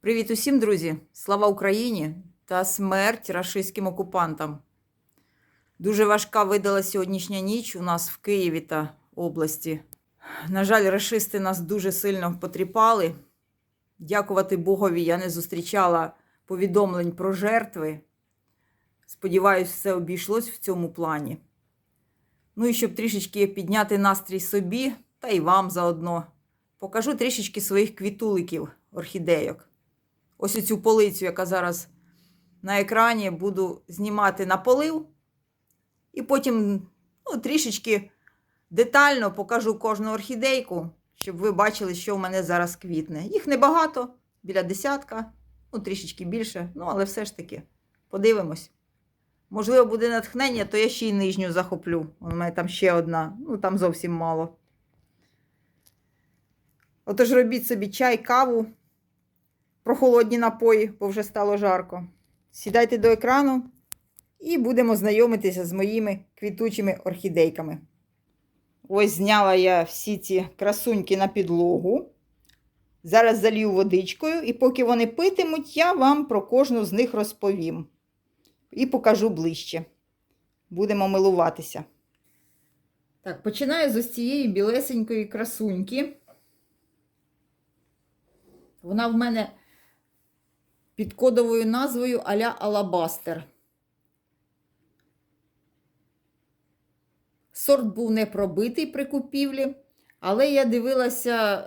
Привіт усім, друзі! Слава Україні та смерть рашистським окупантам. Дуже важка видала сьогоднішня ніч у нас в Києві та області. На жаль, рашисти нас дуже сильно потріпали. Дякувати Богові, я не зустрічала повідомлень про жертви. Сподіваюсь, все обійшлось в цьому плані. Ну і щоб трішечки підняти настрій собі та й вам заодно, покажу трішечки своїх квітуликів, орхідейок. Ось оцю полицю, яка зараз на екрані, буду знімати на полив. І потім ну, трішечки детально покажу кожну орхідейку, щоб ви бачили, що в мене зараз квітне. Їх небагато, біля десятка, ну трішечки більше, ну але все ж таки подивимось. Можливо, буде натхнення, то я ще й нижню захоплю. У мене там ще одна, ну там зовсім мало. Отож робіть собі чай, каву, прохолодні напої, бо вже стало жарко. Сідайте до екрану і будемо знайомитися з моїми квітучими орхідейками. Ось зняла я всі ці красуньки на підлогу. Зараз залью водичкою, і поки вони питимуть, я вам про кожну з них розповім. І покажу ближче. Будемо милуватися. Так, починаю з ось цієї білесенької красуньки. Вона в мене під кодовою назвою Аля Алабастер. Сорт був не пробитий при купівлі, але я дивилася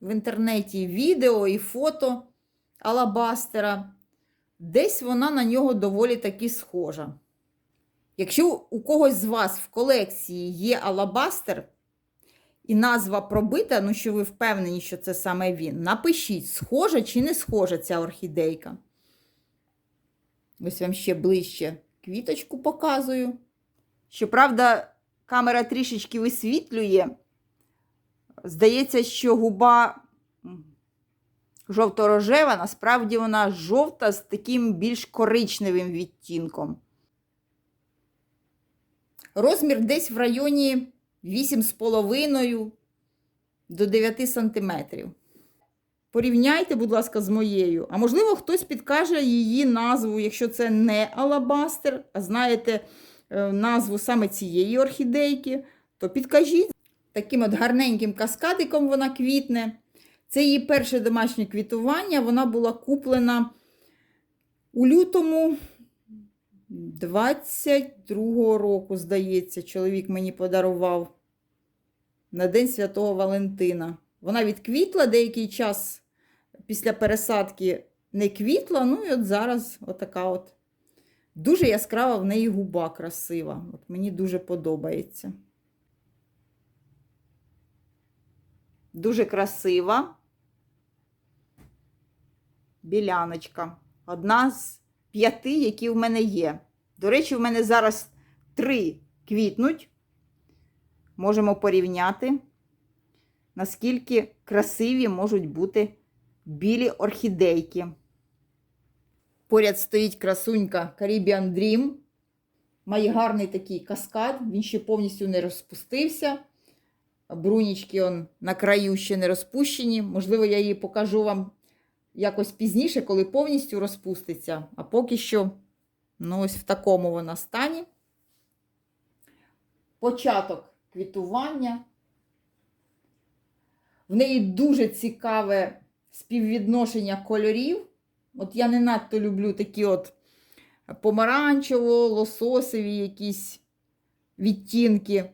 в інтернеті відео і фото Алабастера. Десь вона на нього доволі таки схожа. Якщо у когось з вас в колекції є Алабастер, і назва пробита, ну що ви впевнені, що це саме він. Напишіть, схожа чи не схожа ця орхідейка. Ось вам ще ближче квіточку показую. Щоправда, камера трішечки висвітлює. Здається, що губа жовто-рожева, насправді вона жовта з таким більш коричневим відтінком. Розмір десь в районі 8,5 до 9 сантиметрів. Порівняйте, будь ласка, з моєю. А можливо, хтось підкаже її назву, якщо це не алабастер, а знаєте е, назву саме цієї орхідейки, то підкажіть. Таким от гарненьким каскадиком вона квітне. Це її перше домашнє квітування. Вона була куплена у лютому 22-го року, здається, чоловік мені подарував на День Святого Валентина. Вона відквітла деякий час після пересадки не квітла. Ну і от зараз отака от. Дуже яскрава в неї губа красива. От Мені дуже подобається. Дуже красива. Біляночка. Одна з п'яти, які в мене є. До речі, в мене зараз три квітнуть. Можемо порівняти, наскільки красиві можуть бути білі орхідейки. Поряд стоїть красунька Caribbean Dream. Має гарний такий каскад, він ще повністю не розпустився. Брунічки он на краю ще не розпущені. Можливо, я її покажу вам якось пізніше, коли повністю розпуститься. А поки що, ну, ось в такому вона стані. Початок квітування. В неї дуже цікаве співвідношення кольорів. От я не надто люблю такі от помаранчево-лососові якісь відтінки.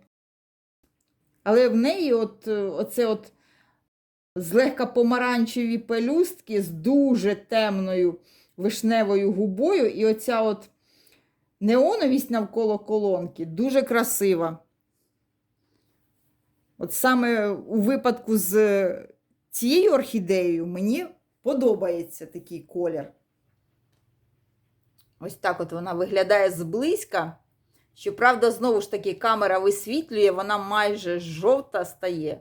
Але в неї от, оце от злегка помаранчеві пелюстки з дуже темною вишневою губою. І оця от неоновість навколо колонки дуже красива. От саме у випадку з цією орхідеєю мені подобається такий колір. Ось так от вона виглядає зблизька. Щоправда, знову ж таки, камера висвітлює, вона майже жовта стає.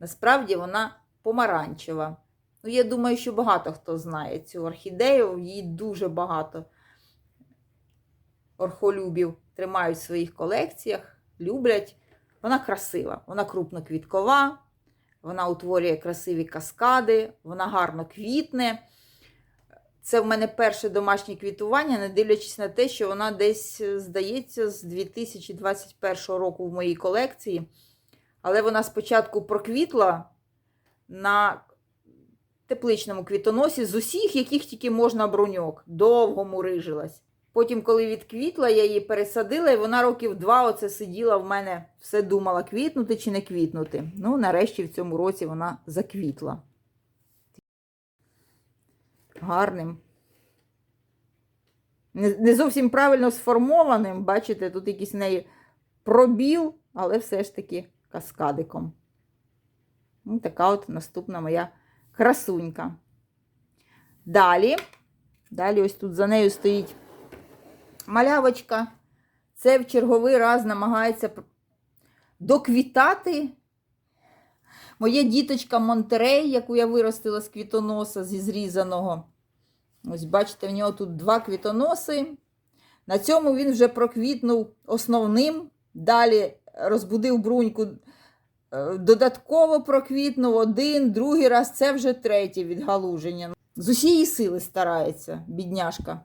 Насправді вона помаранчева. Ну, я думаю, що багато хто знає цю орхідею, її дуже багато орхолюбів тримають в своїх колекціях. люблять. Вона красива, вона крупноквіткова, вона утворює красиві каскади, вона гарно квітне. Це в мене перше домашнє квітування, не дивлячись на те, що вона десь, здається, з 2021 року в моїй колекції. Але вона спочатку проквітла на тепличному квітоносі з усіх, яких тільки можна броньок. Довго мурижилась. Потім, коли відквітла, я її пересадила, і вона років два оце сиділа в мене, все думала, квітнути чи не квітнути. Ну, нарешті в цьому році вона заквітла. Гарним. Не, зовсім правильно сформованим. Бачите, тут якийсь неї пробіл, але все ж таки каскадиком. Ну, така от наступна моя красунька. Далі, далі ось тут за нею стоїть малявочка. Це в черговий раз намагається доквітати. Моя діточка Монтерей, яку я виростила з квітоноса зі зрізаного. Ось бачите, в нього тут два квітоноси. На цьому він вже проквітнув основним. Далі розбудив бруньку, додатково проквітнув один, другий раз. Це вже третє відгалуження. З усієї сили старається, бідняшка.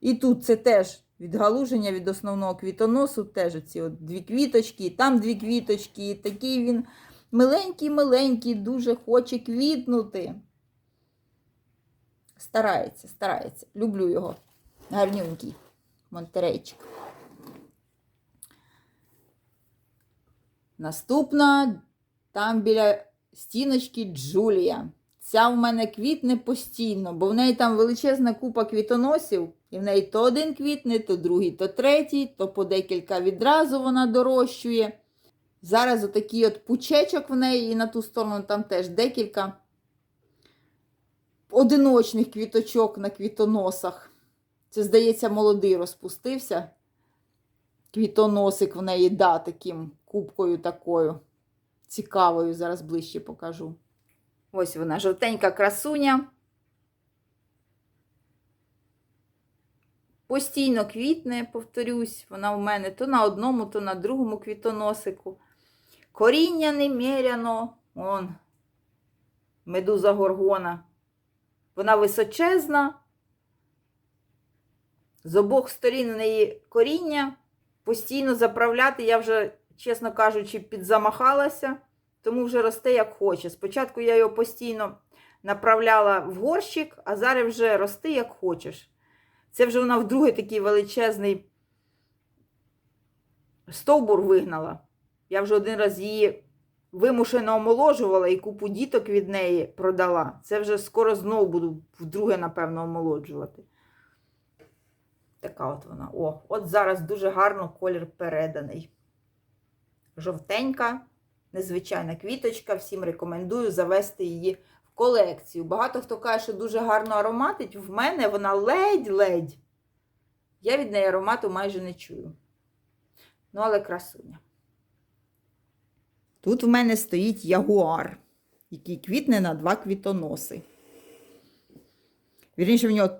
І тут це теж відгалуження від основного квітоносу, теж ці от дві квіточки, там дві квіточки. І такий він миленький-миленький, дуже хоче квітнути. Старається, старається. Люблю його. Гарнюнький монтерейчик. Наступна там біля стіночки Джулія. Ця в мене квітне постійно, бо в неї там величезна купа квітоносів, і в неї то один квітне, то другий, то третій, то по декілька відразу вона дорощує. Зараз отакий от пучечок в неї, і на ту сторону там теж декілька одиночних квіточок на квітоносах. Це, здається, молодий розпустився. Квітоносик в неї, да, таким кубкою такою. Цікавою, зараз ближче покажу. Ось вона, жовтенька красуня. Постійно квітне, повторюсь, вона в мене то на одному, то на другому квітоносику. Коріння неміряно. Он, медуза горгона. Вона височезна. З обох сторін у неї коріння. Постійно заправляти, я вже, чесно кажучи, підзамахалася, тому вже росте як хоче. Спочатку я його постійно направляла в горщик, а зараз вже рости як хочеш. Це вже вона вдруге такий величезний стовбур вигнала. Я вже один раз її вимушено омоложувала і купу діток від неї продала. Це вже скоро знову буду вдруге, напевно, омолоджувати. Така от вона. О, от зараз дуже гарно колір переданий. Жовтенька, незвичайна квіточка. Всім рекомендую завести її в колекцію. Багато хто каже, що дуже гарно ароматить. В мене вона ледь-ледь. Я від неї аромату майже не чую. Ну, але красуня. Тут в мене стоїть ягуар, який квітне на два квітоноси. Вірніше, в нього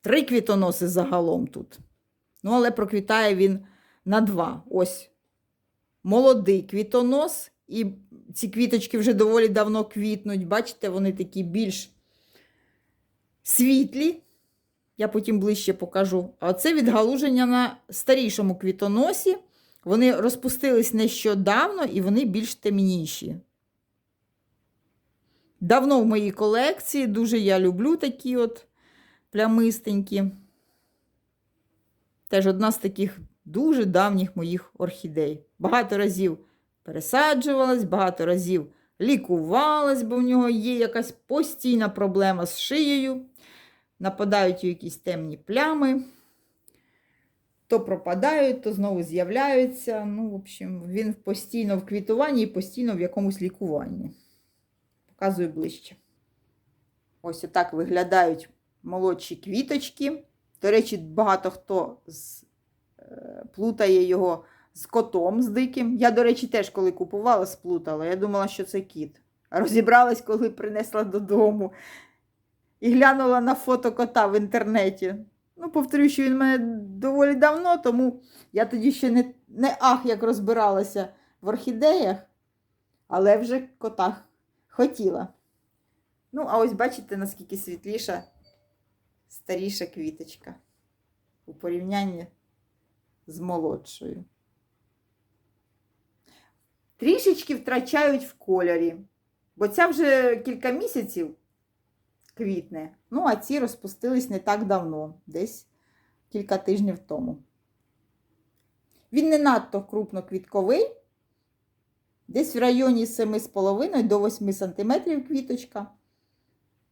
три квітоноси загалом тут. Ну, але проквітає він на два. Ось молодий квітонос, і ці квіточки вже доволі давно квітнуть. Бачите, вони такі більш світлі. Я потім ближче покажу. А це відгалуження на старішому квітоносі. Вони розпустились нещодавно і вони більш темніші. Давно в моїй колекції, дуже я люблю такі от плямистенькі. Теж одна з таких дуже давніх моїх орхідей. Багато разів пересаджувалась, багато разів лікувалась, бо в нього є якась постійна проблема з шиєю. Нападають якісь темні плями. То пропадають, то знову з'являються. Ну, в общем, він постійно в квітуванні і постійно в якомусь лікуванні. Показую ближче. Ось отак виглядають молодші квіточки. До речі, багато хто з, плутає його з котом з диким. Я, до речі, теж коли купувала, сплутала. Я думала, що це кіт. Розібралась, коли принесла додому. І глянула на фото кота в інтернеті. Ну, повторюю, що він мене доволі давно, тому я тоді ще не, не ах, як розбиралася в орхідеях, але вже котах хотіла. Ну, а ось бачите, наскільки світліша, старіша квіточка у порівнянні з молодшою. Трішечки втрачають в кольорі, бо ця вже кілька місяців квітне. Ну, а ці розпустились не так давно, десь кілька тижнів тому. Він не надто крупноквітковий, десь в районі 7,5 до 8 см квіточка,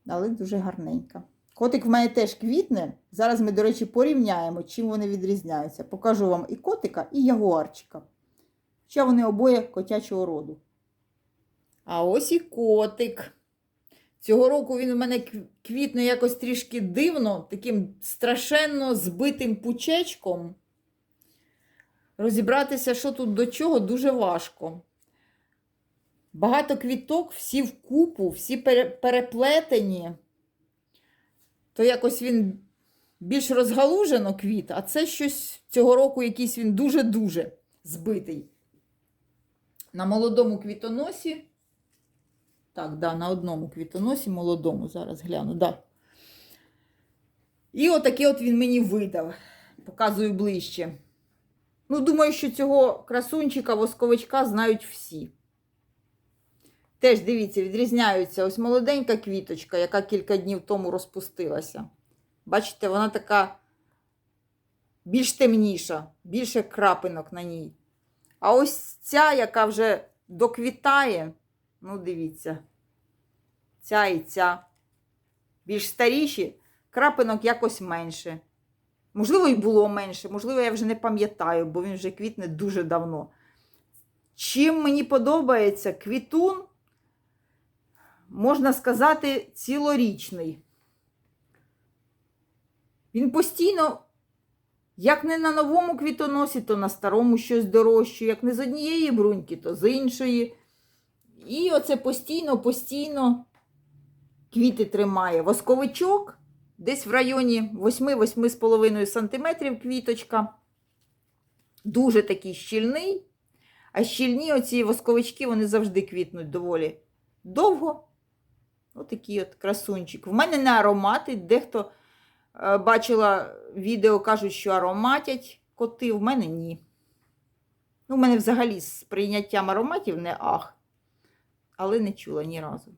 але дуже гарненька. Котик в мене теж квітне. Зараз ми, до речі, порівняємо, чим вони відрізняються. Покажу вам і котика, і ягуарчика. Хоча вони обоє котячого роду. А ось і котик. Цього року він у мене квітне якось трішки дивно, таким страшенно збитим пучечком. Розібратися, що тут до чого, дуже важко. Багато квіток, всі вкупу, всі переплетені. То якось він більш розгалужено квіт, а це щось цього року якийсь він дуже-дуже збитий. На молодому квітоносі. Так, да, на одному квітоносі молодому, зараз гляну, да. І отакий от він мені видав. Показую ближче. Ну, думаю, що цього красунчика, восковичка знають всі. Теж, дивіться, відрізняються. Ось молоденька квіточка, яка кілька днів тому розпустилася. Бачите, вона така більш темніша, більше крапинок на ній. А ось ця, яка вже доквітає, ну, дивіться, ця і ця більш старіші, крапинок якось менше. Можливо, і було менше, можливо, я вже не пам'ятаю, бо він вже квітне дуже давно. Чим мені подобається квітун, можна сказати, цілорічний. Він постійно, як не на новому квітоносі, то на старому щось дорожче, як не з однієї бруньки, то з іншої. І оце постійно, постійно квіти тримає. Восковичок десь в районі 8-8,5 см квіточка. Дуже такий щільний. А щільні оці восковички, вони завжди квітнуть доволі довго. Отакий от красунчик. В мене не аромати. Дехто е, бачила відео, кажуть, що ароматять коти. В мене ні. Ну, в мене взагалі з прийняттям ароматів не ах. Але не чула ні разу.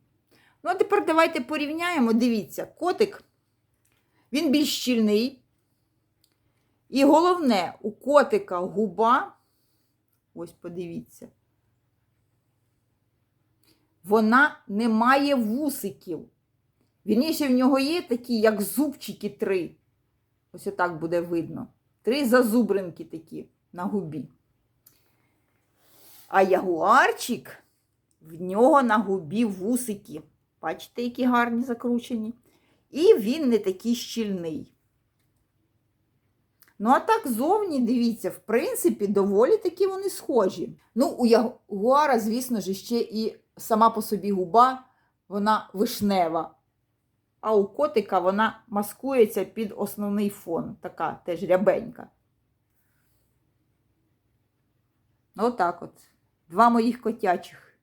Ну, а тепер давайте порівняємо. Дивіться, котик, він більш щільний. І головне, у котика губа, ось подивіться, вона не має вусиків. Вірніше, в нього є такі, як зубчики три. Ось отак буде видно. Три зазубринки такі на губі. А ягуарчик, в нього на губі вусики. Бачите, які гарні закручені. І він не такий щільний. Ну, а так зовні, дивіться, в принципі, доволі таки вони схожі. Ну, у ягуара, звісно ж, ще і сама по собі губа, вона вишнева. А у котика вона маскується під основний фон. Така теж рябенька. Отак от. Два моїх котячих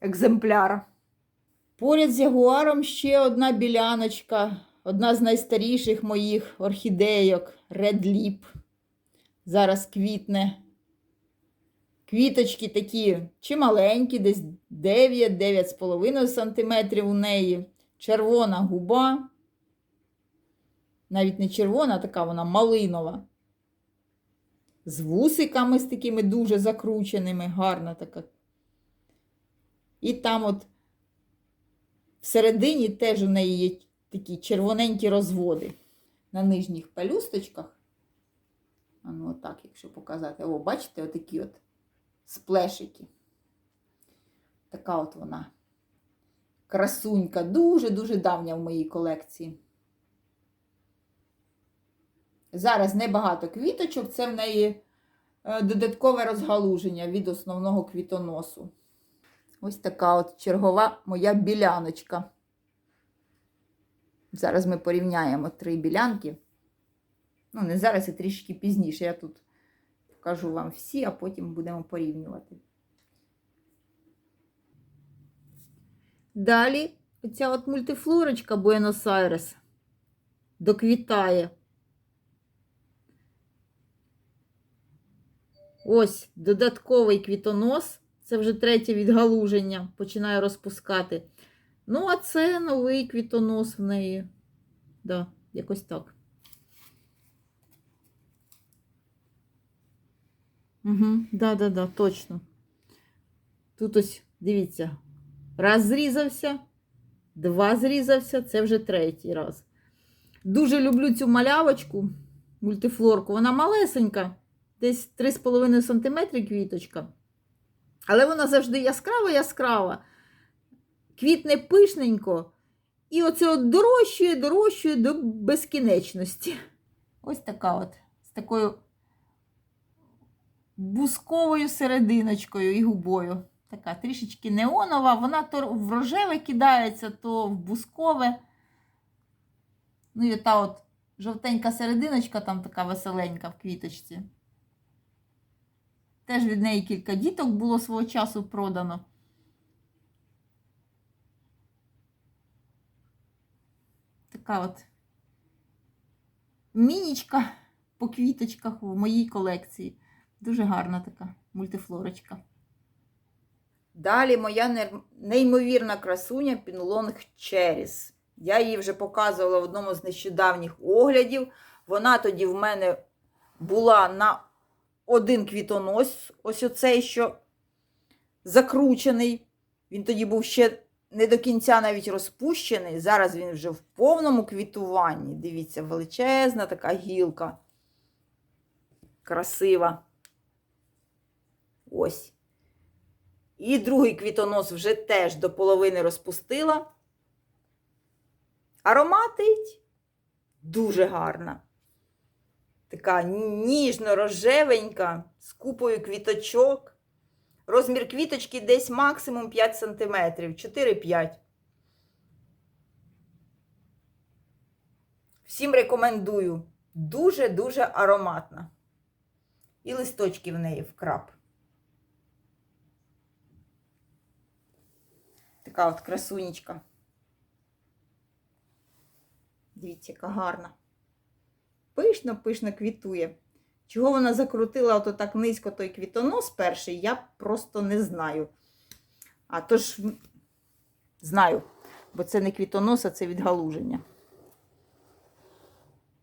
екземпляра. Поряд з ягуаром ще одна біляночка, одна з найстаріших моїх орхідейок Red Lip. Зараз квітне. Квіточки такі чималенькі, десь 9-9,5 см у неї. Червона губа. Навіть не червона, така вона малинова. З вусиками з такими дуже закрученими, гарна така. І там от всередині теж у неї є такі червоненькі розводи на нижніх пелюсточках. А ну отак, якщо показати. О, бачите, отакі от сплешики. Така от вона. Красунька, дуже-дуже давня в моїй колекції. Зараз небагато квіточок, це в неї е, додаткове розгалуження від основного квітоносу. Ось така от чергова моя біляночка. Зараз ми порівняємо три білянки. Ну, не зараз, і трішки пізніше. Я тут покажу вам всі, а потім будемо порівнювати. Далі оця от мультифлорочка Буенос-Айрес доквітає. Ось додатковий квітонос. Це вже третє відгалуження, починає розпускати. Ну, а це новий квітонос в неї. Да, якось так. Угу, да, да, да, точно. Тут ось, дивіться, раз зрізався, два зрізався, це вже третій раз. Дуже люблю цю малявочку, мультифлорку. Вона малесенька, десь 3,5 см квіточка. Але вона завжди яскрава яскрава, квітне пишненько. І оце от дорощує, дорощує до безкінечності. Ось така от, з такою бусковою серединочкою і губою. Така трішечки неонова, вона то в рожеве кидається, то в бускове. Ну і та от жовтенька серединочка, там така веселенька в квіточці. Теж від неї кілька діток було свого часу продано. Така от мінічка по квіточках в моїй колекції. Дуже гарна така мультифлорочка. Далі моя неймовірна красуня Пінлонг Черіс. Я її вже показувала в одному з нещодавніх оглядів. Вона тоді в мене була на один квітонос, ось оцей, що закручений. Він тоді був ще не до кінця навіть розпущений. Зараз він вже в повному квітуванні. Дивіться, величезна така гілка. Красива. Ось. І другий квітонос вже теж до половини розпустила. Ароматить дуже гарна. Така ніжно-рожевенька, з купою квіточок. Розмір квіточки десь максимум 5 см, 4-5. Всім рекомендую. Дуже-дуже ароматна. І листочки в неї вкрап. Така от красунечка. Дивіться, яка гарна. Пишно, пишно квітує. Чого вона закрутила ото так низько той квітонос перший, я просто не знаю. А то ж знаю, бо це не квітонос, а це відгалуження.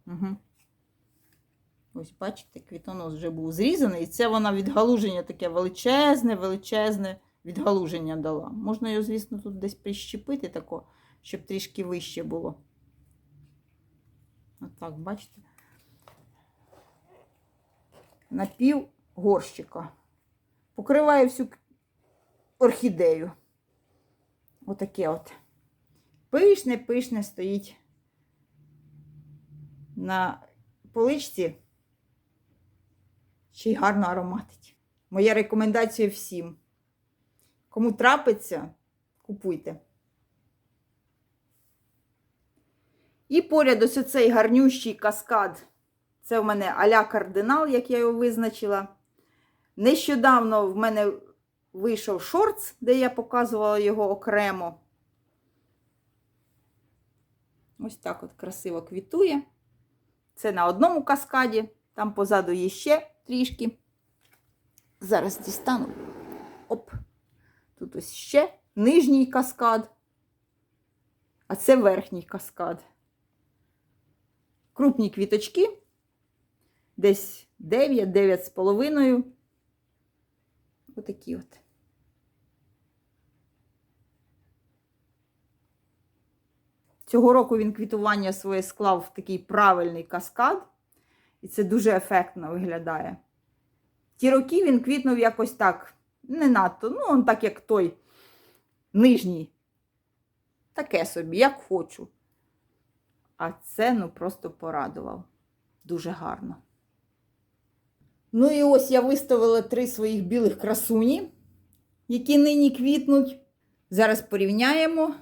Угу. Ось, бачите, квітонос вже був зрізаний, і це вона відгалуження таке величезне, величезне відгалуження дала. Можна його, звісно, тут десь прищепити тако, щоб трішки вище було. Отак, бачите? На пів горщика. Покриває всю орхідею. Отаке от. Пишне, пишне стоїть на поличці. Ще й гарно ароматить. Моя рекомендація всім. Кому трапиться, купуйте. І поряд ось оцей гарнющий каскад. Це в мене аля кардинал, як я його визначила. Нещодавно в мене вийшов шортс, де я показувала його окремо. Ось так от красиво квітує. Це на одному каскаді, там позаду є ще трішки. Зараз дістану. Оп. Тут ось ще нижній каскад, а це верхній каскад. Крупні квіточки, десь 9, 9 з половиною. Отакі от. Цього року він квітування своє склав в такий правильний каскад, і це дуже ефектно виглядає. Ті роки він квітнув якось так, не надто, ну, он так, як той нижній. Таке собі, як хочу. А це ну просто порадував. Дуже гарно. Ну і ось я виставила три своїх білих красуні, які нині квітнуть. Зараз порівняємо.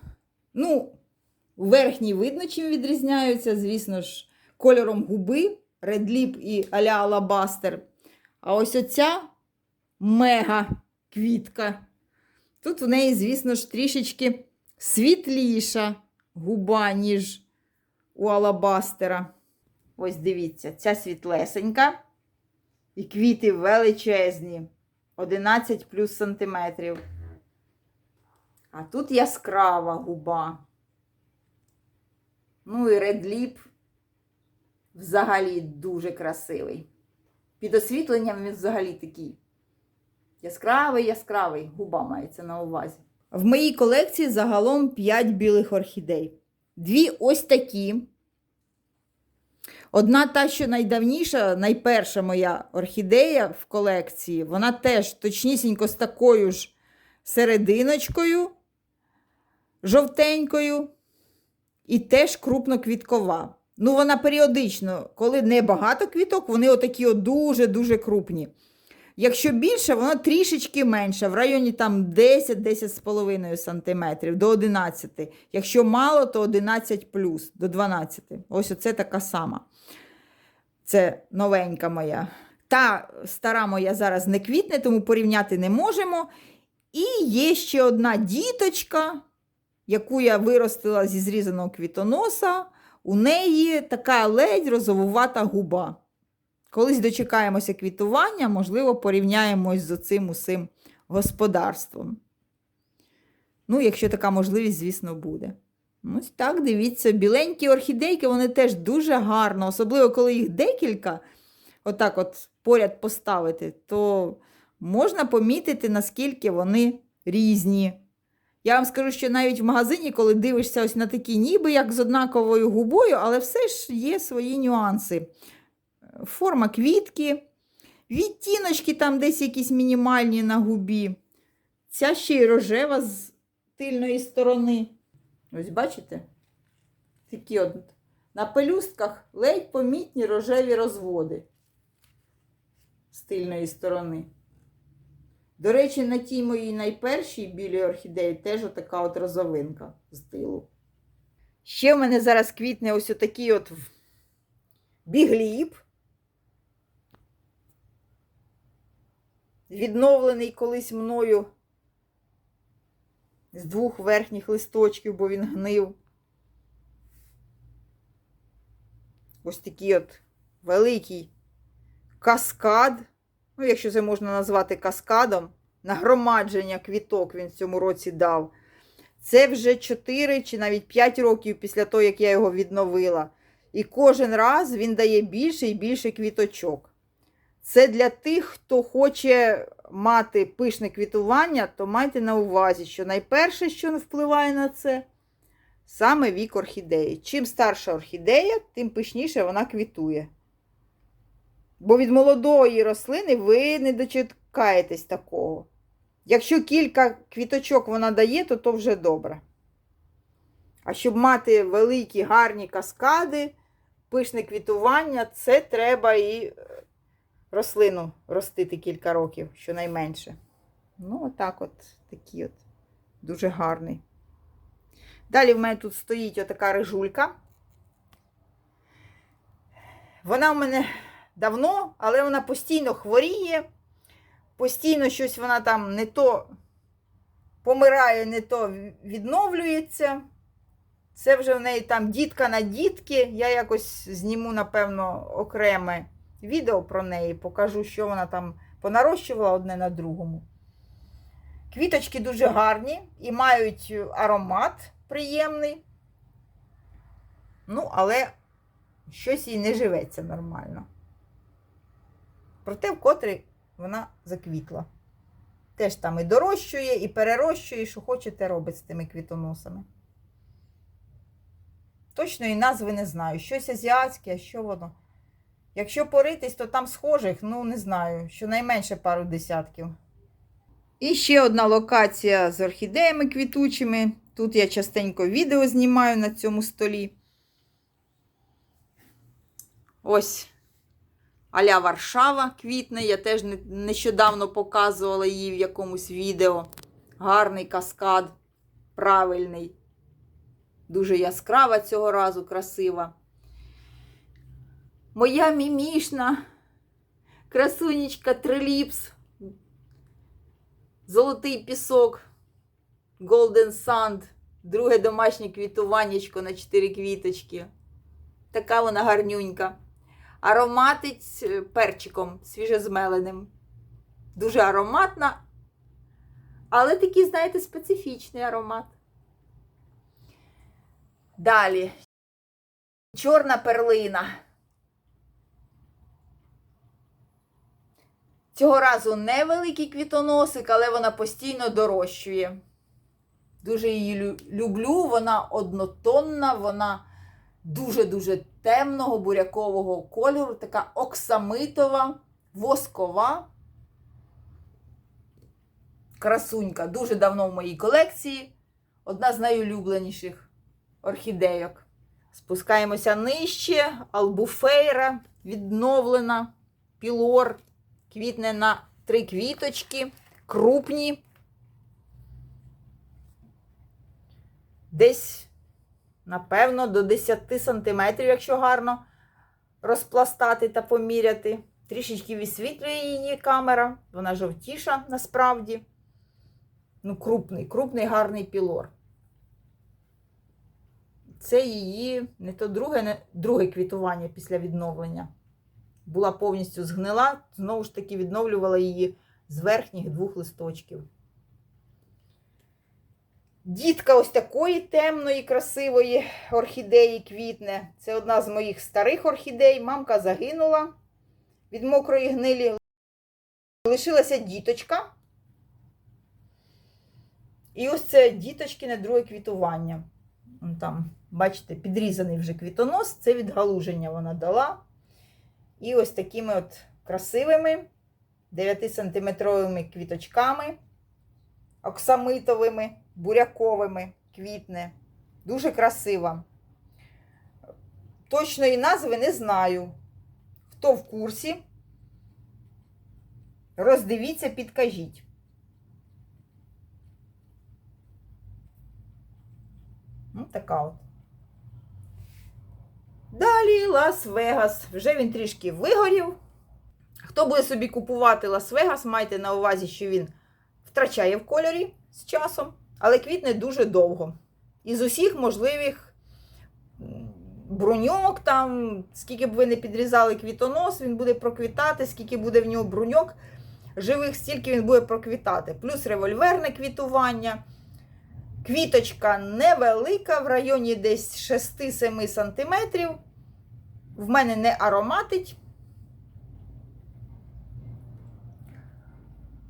Ну, верхній видно, чим відрізняються, звісно ж, кольором губи. редліп і аля алабастер. А ось оця мега квітка. Тут в неї, звісно ж, трішечки світліша губа, ніж у алабастера. Ось дивіться, ця світлесенька. І квіти величезні. 11 плюс сантиметрів. А тут яскрава губа. Ну і редліп взагалі дуже красивий. Під освітленням він взагалі такий. Яскравий, яскравий, губа мається на увазі. В моїй колекції загалом 5 білих орхідей. Дві ось такі. Одна та, що найдавніша, найперша моя орхідея в колекції, вона теж точнісінько з такою ж серединочкою, жовтенькою, і теж крупноквіткова. Ну, вона періодично, коли не багато квіток, вони отакі от дуже-дуже крупні. Якщо більше, воно трішечки менше, в районі там 10-10,5 см до 11. Якщо мало, то 11 плюс до 12. Ось оце така сама. Це новенька моя. Та стара моя зараз не квітне, тому порівняти не можемо. І є ще одна діточка, яку я виростила зі зрізаного квітоноса. У неї така ледь розовувата губа. Колись дочекаємося квітування, можливо, порівняємось з цим усім господарством. Ну, якщо така можливість, звісно, буде. Ось так, дивіться, біленькі орхідейки, вони теж дуже гарно, особливо, коли їх декілька, отак от поряд поставити, то можна помітити, наскільки вони різні. Я вам скажу, що навіть в магазині, коли дивишся ось на такі, ніби як з однаковою губою, але все ж є свої нюанси форма квітки, відтіночки там десь якісь мінімальні на губі. Ця ще й рожева з тильної сторони. Ось бачите? Такі от на пелюстках ледь помітні рожеві розводи з тильної сторони. До речі, на тій моїй найпершій білій орхідеї теж отака от розовинка з тилу. Ще в мене зараз квітне ось отакий от бігліб. Відновлений колись мною з двох верхніх листочків, бо він гнив. Ось такий от великий каскад. Ну, якщо це можна назвати каскадом, нагромадження квіток він в цьому році дав. Це вже 4 чи навіть 5 років після того, як я його відновила. І кожен раз він дає більше і більше квіточок. Це для тих, хто хоче мати пишне квітування, то майте на увазі, що найперше, що впливає на це, саме вік орхідеї. Чим старша орхідея, тим пишніше вона квітує. Бо від молодої рослини ви не дочекаєтесь такого. Якщо кілька квіточок вона дає, то то вже добре. А щоб мати великі гарні каскади, пишне квітування, це треба і рослину ростити кілька років, щонайменше. Ну, отак от такий от дуже гарний. Далі в мене тут стоїть отака рижулька. Вона в мене давно, але вона постійно хворіє, постійно щось вона там не то помирає, не то відновлюється. Це вже в неї там дітка на дітки. Я якось зніму, напевно, окреме відео про неї, покажу, що вона там понарощувала одне на другому. Квіточки дуже гарні і мають аромат приємний. Ну, але щось їй не живеться нормально. Проте, вкотре вона заквітла. Теж там і дорощує, і перерощує, і що хочете робить з тими квітоносами. Точної назви не знаю. Щось азіатське, а що воно. Якщо поритись, то там схожих, ну не знаю, щонайменше пару десятків. І ще одна локація з орхідеями квітучими. Тут я частенько відео знімаю на цьому столі. Ось аля Варшава квітне. Я теж нещодавно показувала її в якомусь відео. Гарний каскад, правильний. Дуже яскрава цього разу, красива. Моя мімішна, красунечка Триліпс, золотий пісок, Golden Sand, друге домашнє квітуваннячко на 4 квіточки. Така вона гарнюнька. Ароматить е, перчиком свіжезмеленим. Дуже ароматна, але такий, знаєте, специфічний аромат. Далі. Чорна перлина. Цього разу невеликий квітоносик, але вона постійно дорощує. Дуже її люблю, вона однотонна, вона дуже-дуже темного бурякового кольору, така оксамитова, воскова. Красунька. Дуже давно в моїй колекції. Одна з найулюбленіших орхідейок. Спускаємося нижче. Албуфейра відновлена. Пілор. Квітне на три квіточки. Крупні. Десь, напевно, до 10 сантиметрів, якщо гарно розпластати та поміряти. Трішечки висвітлює її камера. Вона жовтіша насправді. Ну, крупний, крупний гарний пілор. Це її не то друге, не друге квітування після відновлення. Була повністю згнила, знову ж таки відновлювала її з верхніх двох листочків. Дітка ось такої темної, красивої орхідеї квітне. Це одна з моїх старих орхідей. Мамка загинула від мокрої гнилі. Лишилася діточка. І ось це діточкине друге квітування. Там, бачите, підрізаний вже квітонос, це відгалуження вона дала. І ось такими от красивими 9-сантиметровими квіточками, оксамитовими, буряковими квітне. Дуже красива. Точної назви не знаю. Хто в курсі, роздивіться, підкажіть. Ну, така от. Далі Лас-Вегас. Вже він трішки вигорів. Хто буде собі купувати Лас-Вегас, майте на увазі, що він втрачає в кольорі з часом, але квітне дуже довго. Із усіх можливих бруньок, там, скільки б ви не підрізали квітонос, він буде проквітати, скільки буде в нього бруньок живих, стільки він буде проквітати. Плюс револьверне квітування. Квіточка невелика, в районі десь 6-7 см. В мене не ароматить.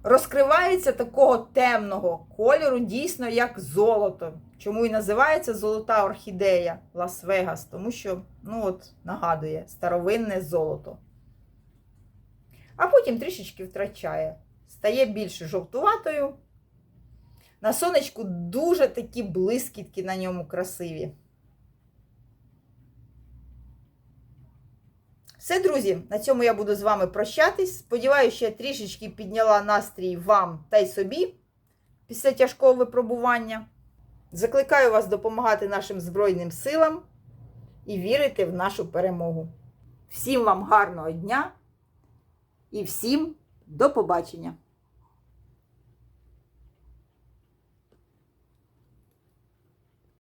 Розкривається такого темного кольору, дійсно як золото. Чому і називається золота орхідея Лас-Вегас, тому що, ну от, нагадує, старовинне золото. А потім трішечки втрачає. Стає більш жовтуватою. На сонечку дуже такі блискітки на ньому красиві. Все, друзі, на цьому я буду з вами прощатись. Сподіваюся, що я трішечки підняла настрій вам та й собі після тяжкого випробування. Закликаю вас допомагати нашим Збройним силам і вірити в нашу перемогу. Всім вам гарного дня і всім до побачення!